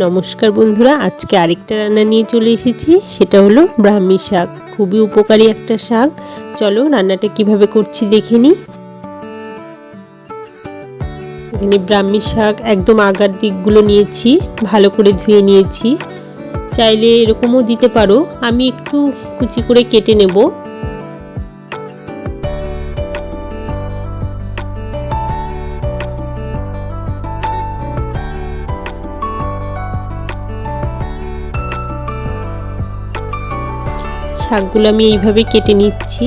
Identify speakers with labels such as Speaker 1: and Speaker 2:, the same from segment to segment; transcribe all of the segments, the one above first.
Speaker 1: নমস্কার বন্ধুরা, আজকে আরেকটা রান্না নিয়ে চলে এসেছি, সেটা হলো ব্রাহ্মী শাক। খুবই উপকারী একটা শাক। চলো রান্নাটা কীভাবে করছি দেখে নিই। এখানে ব্রাহ্মী শাক একদম আগার দিকগুলো নিয়েছি, ভালো করে ধুয়ে নিয়েছি। চাইলে এরকমও দিতে পারো। আমি একটু কুচি করে কেটে নেব। শাকগুলো আমি এইভাবে কেটে নিচ্ছি।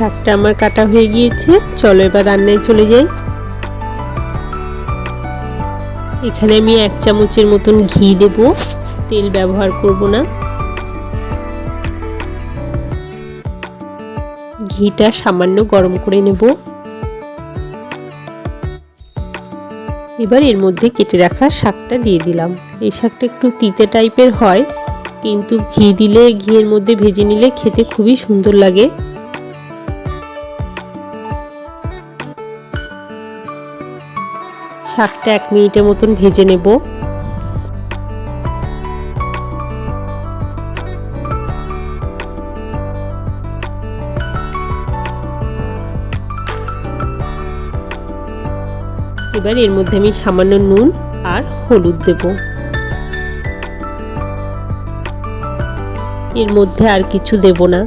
Speaker 1: শাকটা আমার কাটা হয়ে গিয়েছে। চলো এবার রান্নায় চলে যাই। এখানে আমি এক চামচের মতন ঘি দেব। তেল ব্যবহার করব না। ঘিটা সামান্য গরম করে নেব। এবার এর মধ্যে কেটে রাখা শাকটা দিয়ে দিলাম। এই শাকটা একটু তিতে টাইপের হয়, কিন্তু ঘি দিলে, ঘিয়ের মধ্যে ভেজে নিলে খেতে খুবই সুন্দর লাগে। শাকটা এক মিনিটের মতন ভেজে নেব। এবার এর মধ্যে আমি সামান্য নুন আর হলুদ দেব। এর মধ্যে আর কিছু দেব না।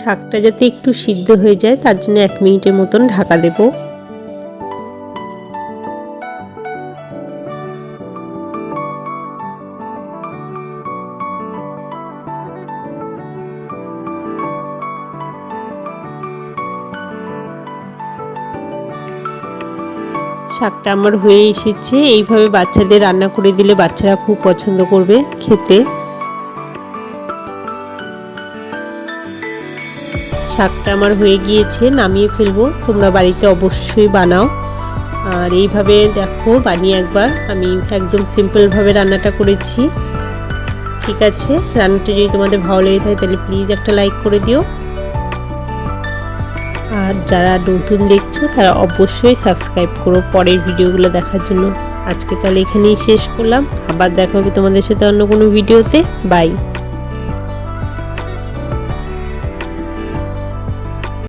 Speaker 1: শাকটা যাতে একটু সিদ্ধ হয়ে যায়, তার জন্য এক মিনিটের মতন ঢাকা দেব। শাকটা আমার হয়ে এসেছে। এইভাবে বাচ্চাদের রান্না করে দিলে বাচ্চারা খুব পছন্দ করবে খেতে। শাকটা আমার হয়ে গিয়েছে, নামিয়ে ফেলব। তোমরা বাড়িতে অবশ্যই বানাও। আর এইভাবে দেখো, বানিয়ে একবার। আমি একদম সিম্পলভাবে রান্নাটা করেছি। ঠিক আছে, রান্নাটা যদি তোমাদের ভালো লেগে থাকে, তাহলে প্লিজ একটা লাইক করে দিও। আর যারা নতুন দেখছ, তারা অবশ্যই সাবস্ক্রাইব করো পরের ভিডিওগুলো দেখার জন্য। আজকে তাহলে এখানেই শেষ করলাম। আবার দেখা হবে তোমাদের সাথে অন্য কোনো ভিডিওতে। বাই।